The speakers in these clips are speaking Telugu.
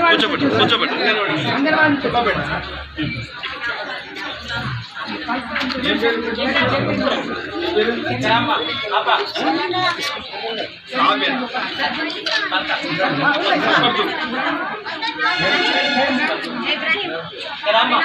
కూర్చోబెట్టు కూర్చోబెట్టు రామ్మ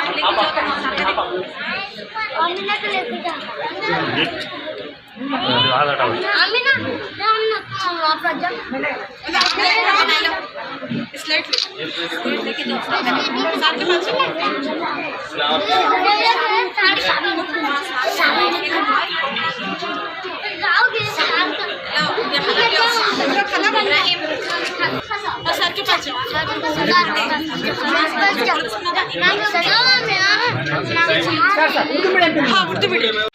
हाँ उर्दू मीडियम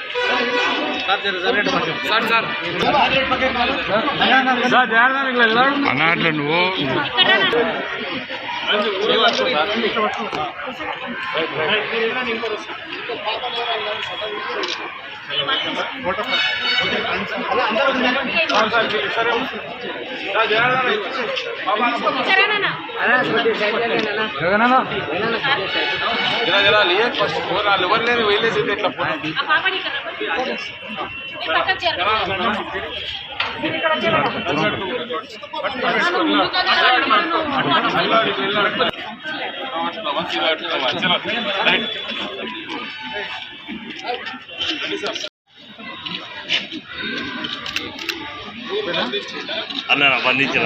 అన్నట్లు నువ్వు ఫస్ట్ ఫోన్ వాళ్ళు ఎవరు లేని అన్న బంధించిన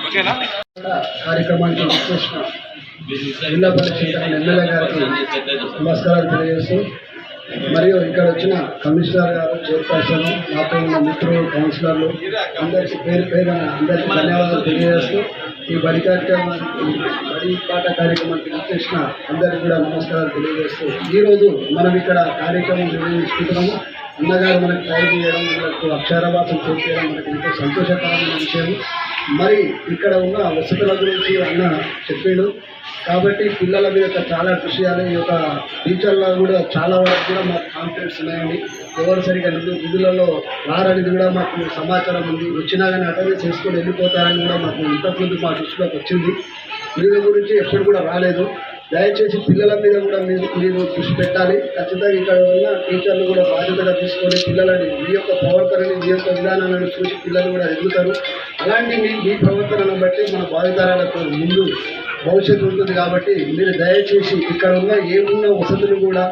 ఓకేనా కార్యక్రమానికి విచ్చేసిన జిల్లా పరిషత్ ఎమ్మెల్యే గారికి నమస్కారాలు తెలియజేస్తూ మరియు ఇక్కడ వచ్చిన కమిషనర్ గారు చైర్పర్సన్ నాతో ఉన్న మిత్రులు కౌన్సిలర్లు అందరికీ పేరు పేరు అందరికీ ధన్యవాదాలు తెలియజేస్తూ ఈ బలి కార్యక్రమానికి పాట కార్యక్రమానికి విచ్చేసిన అందరికీ కూడా నమస్కారాలు తెలియజేస్తూ ఈరోజు మనం ఇక్కడ కార్యక్రమం నిర్వహించుకుంటున్నాము. అన్నగారు మనకు తయారు చేయడం మనకు అక్షరాభాసం చేసేయడం మనకు ఎంతో సంతోషకరమైన విషయం మరి ఇక్కడ ఉన్న వసతుల గురించి అన్న చెప్పాడు. కాబట్టి పిల్లల మీద చాలా కృషి చేయాలి ఈ యొక్క టీచర్ల కూడా చాలా వరకు కూడా మాకు కాన్ఫిడెన్స్ ఉన్నాయండి. ఎవరు సరిగా నిధు నిధులలో రారనేది కూడా మాకు సమాచారం ఉంది. వచ్చినా కానీ అటెండ్ చేసుకొని వెళ్ళిపోతారని కూడా మాకు ఇంతకుముందు మా దృష్టిలోకి వచ్చింది. నిధుల గురించి ఎప్పుడు కూడా రాలేదు. దయచేసి పిల్లల మీద కూడా మీరు మీరు దృష్టి పెట్టాలి. ఖచ్చితంగా ఇక్కడ ఉన్న టీచర్లు కూడా బాధ్యతగా తీసుకొని పిల్లలని మీ యొక్క ప్రవర్తనని మీ యొక్క విధానాలను చూసి పిల్లలు కూడా ఎదుగుతారు. అలాంటి మీ మీ ప్రవర్తనను బట్టి మన భావితరాలకు ముందు భవిష్యత్తు ఉంటుంది కాబట్టి మీరు దయచేసి ఇక్కడ ఉన్న ఏమున్న వసతులు కూడా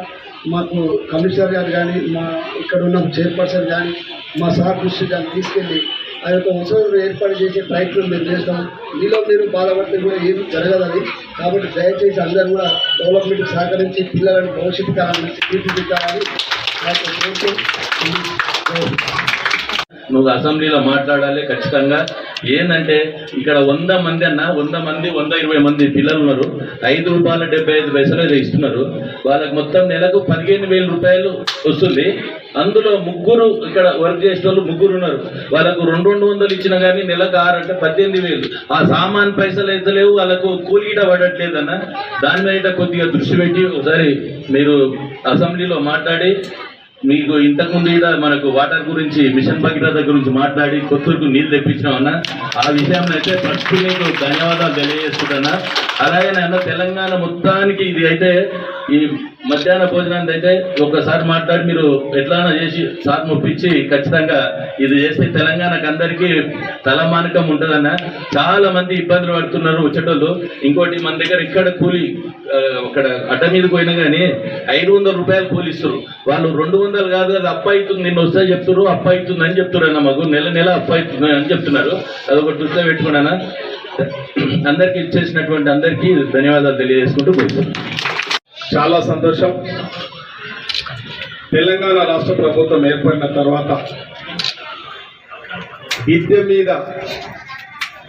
మాకు కమిషనర్ గారు కానీ మా ఇక్కడ ఉన్న చైర్పర్సన్ కానీ మా సార్ దృష్టి కానీ తీసుకెళ్ళి ఆ యొక్క వసతులు ఏర్పాటు చేసే ప్రయత్నం మేము చేస్తాం. మీలో మీరు బాధపడితే కూడా ఏమి జరగదని. కాబట్టి దయచేసి అందరూ కూడా డెవలప్మెంట్ సహకరించి పిల్లలను భవిష్యత్తు కావాలని తీర్చిదిద్దాలని నాకు కోరుతూ, నువ్వు అసెంబ్లీలో మాట్లాడాలి ఖచ్చితంగా. ఏంటంటే ఇక్కడ వంద మంది అన్న వంద మంది వంద ఇరవై మంది పిల్లలు ఉన్నారు. ఐదు రూపాయల డెబ్బై ఐదు పైసలు ఇస్తున్నారు. వాళ్ళకి మొత్తం నెలకు పదిహేను వేల రూపాయలు వస్తుంది. అందులో ముగ్గురు ఇక్కడ వర్క్ చేసే వాళ్ళు ముగ్గురు ఉన్నారు. వాళ్ళకు రెండు రెండు వందలు ఇచ్చినా కానీ నెలకు ఆరు అంటే పద్దెనిమిది వేలు. ఆ సామాన్ పైసలు అయితే లేవు వాళ్ళకు కూలీట పడట్లేదన్న. దాని మీద కొద్దిగా దృష్టి పెట్టి ఒకసారి మీరు అసెంబ్లీలో మాట్లాడి మీకు ఇంతకుముందు కూడా మనకు వాటర్ గురించి మిషన్ భగీరథ గురించి మాట్లాడి కొత్తూరుకు నీళ్ళు తెప్పించినామన్నా ఆ విషయం అయితే ఫస్ట్ మీకు ధన్యవాదాలు తెలియజేస్తున్నా అలాగే నాన్న తెలంగాణ మొత్తానికి ఇది అయితే ఈ మధ్యాహ్న భోజనానికి అయితే ఒకసారి మాట్లాడి మీరు ఎట్లానా చేసి సార్ ముప్పించి ఖచ్చితంగా ఇది చేస్తే తెలంగాణకు అందరికీ తలమానకం ఉంటుందన్న. చాలా మంది ఇబ్బందులు పడుతున్నారు వచ్చేటోళ్ళు. ఇంకోటి మన దగ్గర ఇక్కడ కూలి అక్కడ అడ్డ మీద పోయినా కానీ ఐదు వందల రూపాయలు కూలి ఇస్తారు వాళ్ళు రెండు వందలు కాదు అది అప్ప అవుతుంది నిన్న వస్తే చెప్తున్నారు అప్ప అవుతుంది అని చెప్తున్నారు అన్న మాకు. నెల నెల అప్ప అవుతుంది అని చెప్తున్నారు. అదొకటి దృష్టిలో పెట్టుకున్నానా అందరికీ ఇచ్చేసినటువంటి అందరికీ ధన్యవాదాలు తెలియజేసుకుంటూ పోతున్నాను చాలా సంతోషం. తెలంగాణ రాష్ట్ర ప్రభుత్వం ఏర్పడిన తర్వాత విద్య మీద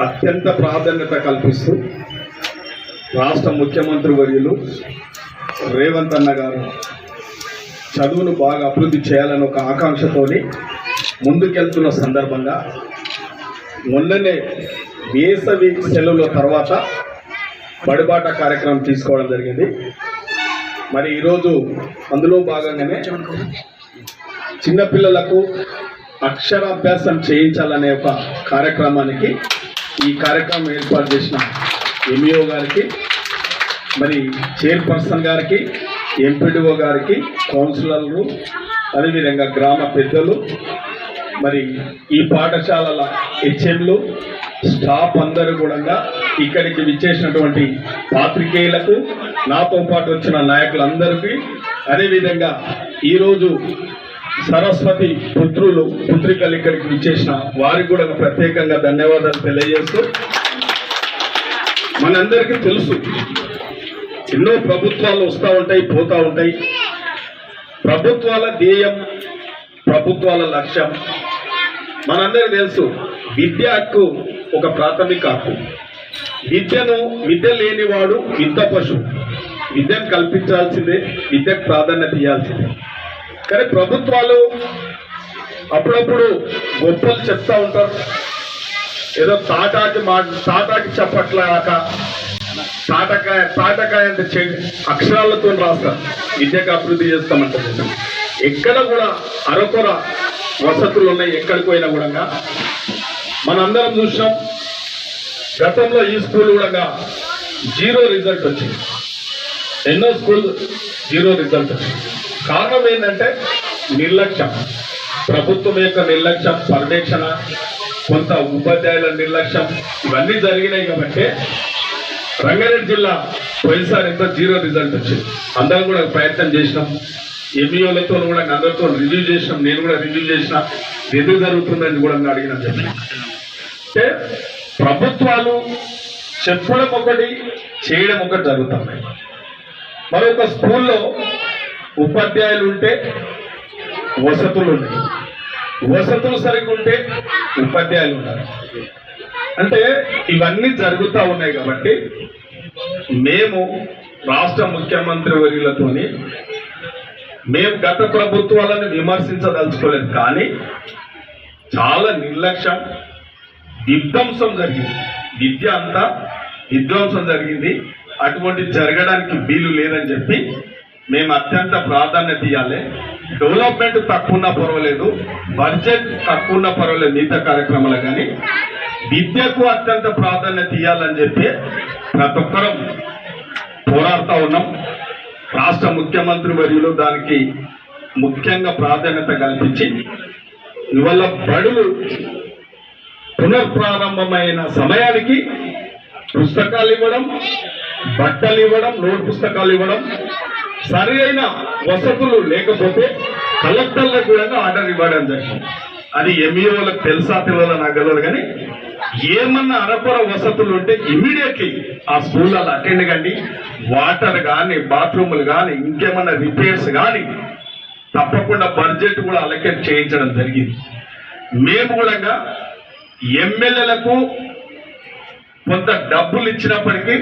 అత్యంత ప్రాధాన్యత కల్పిస్తూ రాష్ట్ర ముఖ్యమంత్రి వర్యులు రేవంత్ అన్న గారు చదువును బాగా అభివృద్ధి చేయాలని ఒక ఆకాంక్షతోని ముందుకెళ్తున్న సందర్భంగా మొన్ననే వేసవి సెలవుల తర్వాత బడిబాట కార్యక్రమం తీసుకోవడం జరిగింది. మరి ఈరోజు అందులో భాగంగానే చిన్నపిల్లలకు అక్షరాభ్యాసం చేయించాలనే ఒక కార్యక్రమానికి ఈ కార్యక్రమం ఏర్పాటు చేసిన ఎంఈఓ గారికి మరి చైర్పర్సన్ గారికి ఎంపీడీఓ గారికి కౌన్సిలర్లు అదేవిధంగా గ్రామ పెద్దలు మరి ఈ పాఠశాలల హెచ్ఎంలు స్టాఫ్ అందరూ కూడా ఇక్కడికి విచ్చేసినటువంటి పాత్రికేయులకు నాతో పాటు వచ్చిన నాయకులందరికీ అదేవిధంగా ఈరోజు సరస్వతి పుత్రులు పుత్రికలు ఇక్కడికి విచ్చేసిన వారికి కూడా ప్రత్యేకంగా ధన్యవాదాలు తెలియజేస్తూ మనందరికీ తెలుసు ఎన్నో ప్రభుత్వాలు వస్తూ ఉంటాయి పోతూ ఉంటాయి. ప్రభుత్వాల ధ్యేయం ప్రభుత్వాల లక్ష్యం. మనందరికీ తెలుసు విద్య హక్కు ఒక ప్రాథమిక హక్కు. విద్యను విద్య లేనివాడు వింత పశువు విద్యను కల్పించాల్సిందే విద్యకు ప్రాధాన్యత ఇవ్వాల్సిందే కానీ ప్రభుత్వాలు అప్పుడప్పుడు గొప్పలు చెప్తా ఉంటారు. ఏదో తాటాకి మా తాటాకి చెప్పట్లాక తాటకాయ తాటకాయ అంటే చె- అక్షరాలతో రాస్తారు. విద్యకు అభివృద్ధి చేస్తామంటారు ఎక్కడ కూడా అరకొర వసతులు ఉన్నాయి ఎక్కడికి పోయినా కూడా. మనందరం చూసినాం గతంలో ఈ స్కూల్ కూడా జీరో రిజల్ట్ వచ్చింది. ఎన్నో స్కూల్ జీరో రిజల్ట్ వచ్చింది. కారణం ఏంటంటే నిర్లక్ష్యం. ప్రభుత్వం యొక్క నిర్లక్ష్యం పర్యవేక్షణ కొంత ఉపాధ్యాయుల నిర్లక్ష్యం ఇవన్నీ జరిగినాయి కాబట్టి రంగారెడ్డి జిల్లా పోయినసారి ఎంతో జీరో రిజల్ట్ వచ్చింది. అందరం కూడా ప్రయత్నం చేసినాం. ఎంఈఓలతో కూడా అందరితో రివ్యూ చేసినాం. నేను కూడా రివ్యూ చేసిన. ఎందుకు జరుగుతుందని కూడా అడిగిన చెప్పి అంటే ప్రభుత్వాలు చెప్పడం ఒకటి చేయడం ఒకటి జరుగుతుంది మరొక స్కూల్లో ఉపాధ్యాయులు ఉంటే వసతులు ఉన్నాయి. వసతులు సరిగ్గా ఉంటే ఉపాధ్యాయులు ఉన్నారు. అంటే ఇవన్నీ జరుగుతూ ఉన్నాయి కాబట్టి మేము రాష్ట్ర ముఖ్యమంత్రి వర్యులతోని మేము గత ప్రభుత్వాలను విమర్శించదలుచుకోలేదు. కానీ చాలా నిర్లక్ష్యం విధ్వంసం జరిగింది. విద్య అంతా విధ్వంసం జరిగింది. అటువంటి జరగడానికి వీలు లేదని చెప్పి మేము అత్యంత ప్రాధాన్యత ఇవ్వాలి డెవలప్మెంట్ తక్కువ పర్వాలేదు. బడ్జెట్ తక్కువ పర్వాలేదు మిగతా కార్యక్రమాలు కానీ. విద్యకు అత్యంత ప్రాధాన్యత ఇవ్వాలని చెప్పి ప్రతి ఒక్కరం పోరాడుతూ ఉన్నాం. రాష్ట్ర ముఖ్యమంత్రి వర్యులు దానికి ముఖ్యంగా ప్రాధాన్యత కల్పించి ఇవాళ బడులు పునఃప్రారంభమైన సమయానికి పుస్తకాలు ఇవ్వడం బట్టలు ఇవ్వడం నోట్ పుస్తకాలు ఇవ్వడం సరైన వసతులు లేకపోతే కలెక్టర్లకు కూడా ఆర్డర్ ఇవ్వడం జరిగింది. అది ఎంఈఓలకు తెలుసా తెలియదో నాకు తెలియదు కానీ ఏమన్నా అరకొర వసతులు ఉంటే ఇమీడియట్లీ ఆ స్కూళ్ళలో అటెండ్ కండి. వాటర్ కానీ బాత్రూములు కానీ ఇంకేమన్నా రిపేర్స్ కానీ తప్పకుండా బడ్జెట్ కూడా అలకేట్ చేయించడం జరిగింది. మేము కూడా ఎమ్మెల్యేలకు కొంత డబ్బులు ఇచ్చినప్పటికీ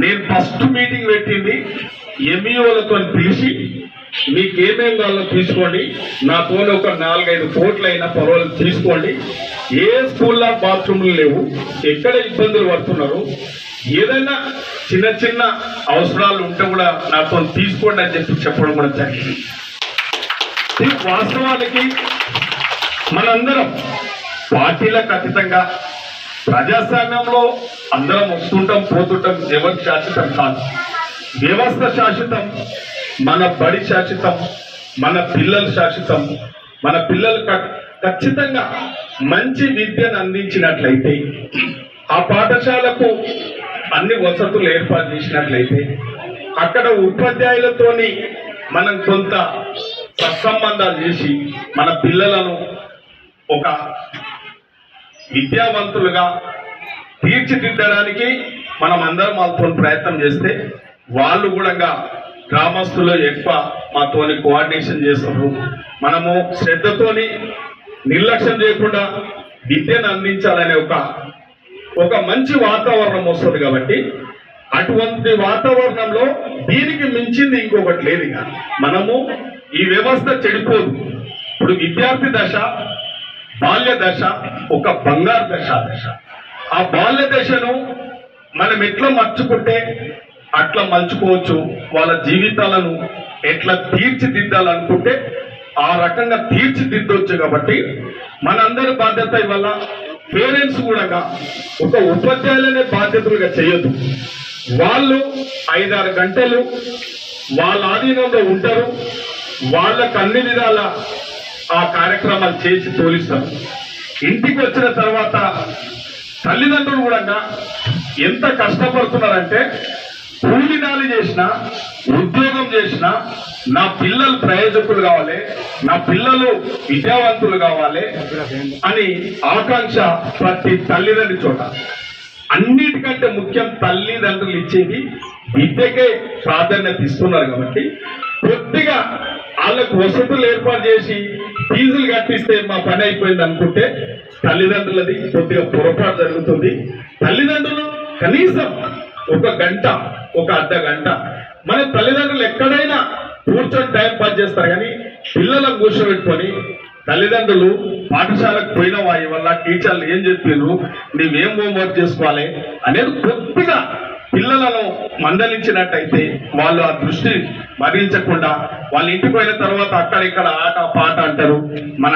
నేను ఫస్ట్ మీటింగ్ పెట్టింది ఎంఈఓలతో పిలిచి మీకు కావాలో తీసుకోండి. నాతో ఒక నాలుగైదు కోట్లు అయినా పర్వాలేదు తీసుకోండి. ఏ స్కూల్లో బాత్రూమ్లు లేవు ఎక్కడ ఇబ్బందులు పడుతున్నారు ఏదైనా చిన్న చిన్న అవసరాలు ఉంటే కూడా నాతో తీసుకోండి అని చెప్పి చెప్పడం కూడా జరిగింది. వాస్తవానికి మనందరం పార్టీలకు అతీతంగా ప్రజాస్వామ్యంలో అందరం వస్తుంటాం పోతుంటాం ఎవరు శాశ్వతం కాదు. వ్యవస్థ శాశ్వతం మన బడి శాశ్వతం మన పిల్లలు శాశ్వతం. మన పిల్లలు ఖచ్చితంగా మంచి విద్యను అందించినట్లయితే ఆ పాఠశాలకు అన్ని వసతులు ఏర్పాటు చేసినట్లయితే అక్కడ ఉపాధ్యాయులతోని మనం కొంత సత్సంబంధాలు చేసి మన పిల్లలను ఒక విద్యావంతులుగా తీర్చిదిద్దడానికి మనం అందరం వాళ్ళతో ప్రయత్నం చేస్తే వాళ్ళు కూడా గ్రామస్తులు ఎక్కువ మాతోని కోఆర్డినేషన్ చేస్తారు. మనము శ్రద్ధతోని నిర్లక్ష్యం చేయకుండా విద్యను అందించాలనే ఒక ఒక మంచి వాతావరణం వస్తుంది కాబట్టి అటువంటి వాతావరణంలో దీనికి మించింది ఇంకొకటి లేదు మనము ఈ వ్యవస్థ చెడిపోదు. ఇప్పుడు విద్యార్థి దశ బాల్య దశ ఒక బంగారు దశ. దశ ఆ బాల్య దశను మనం ఎట్లా మర్చుకుంటే అట్లా మలుచుకోవచ్చు. వాళ్ళ జీవితాలను ఎట్లా తీర్చిదిద్దాలనుకుంటే ఆ రకంగా తీర్చిదిద్దొచ్చు కాబట్టి మనందరి బాధ్యత ఇవల్ల పేరెంట్స్ కూడా ఒక ఉపాధ్యాయులనే బాధ్యతలుగా చేయొద్దు. వాళ్ళు ఐదారు గంటలు వాళ్ళ ఆధీనంలో ఉంటారు. వాళ్ళకు అన్ని విధాల ఆ కార్యక్రమాలు చేసి తోలిస్తారు ఇంటికి వచ్చిన తర్వాత తల్లిదండ్రులు కూడా ఎంత కష్టపడుతున్నారంటే కూలినాలు చేసిన ఉద్యోగం చేసిన నా పిల్లలు ప్రయోజకులు కావాలి నా పిల్లలు విద్యావంతులు కావాలి అని ఆకాంక్ష ప్రతి తల్లిదండ్రి చోట. అన్నిటికంటే ముఖ్యం తల్లిదండ్రులు ఇచ్చేది విద్యకే ప్రాధాన్యత ఇస్తున్నారు కాబట్టి కొద్దిగా వాళ్ళకు వసతులు ఏర్పాటు చేసి ఫీజులు కట్టిస్తే మా పని అయిపోయింది అనుకుంటే తల్లిదండ్రులది కొద్దిగా పొరపాటు జరుగుతుంది. తల్లిదండ్రులు కనీసం ఒక గంట ఒక అర్ధ గంట మన తల్లిదండ్రులు ఎక్కడైనా కూర్చొని టైం పాస్ చేస్తారు కానీ పిల్లలను కూర్చోబెట్టుకొని తల్లిదండ్రులు పాఠశాలకు పోయినవా వల్ల టీచర్లు ఏం చెప్పారు నీవేం హోంవర్క్ చేసుకోవాలి? అనేది కొద్దిగా పిల్లలను మందలించినట్టయితే వాళ్ళు ఆ దృష్టి మరించకుండా వాళ్ళ ఇంటికి పోయిన తర్వాత అక్కడ ఇక్కడ ఆట పాట అంటారు. మన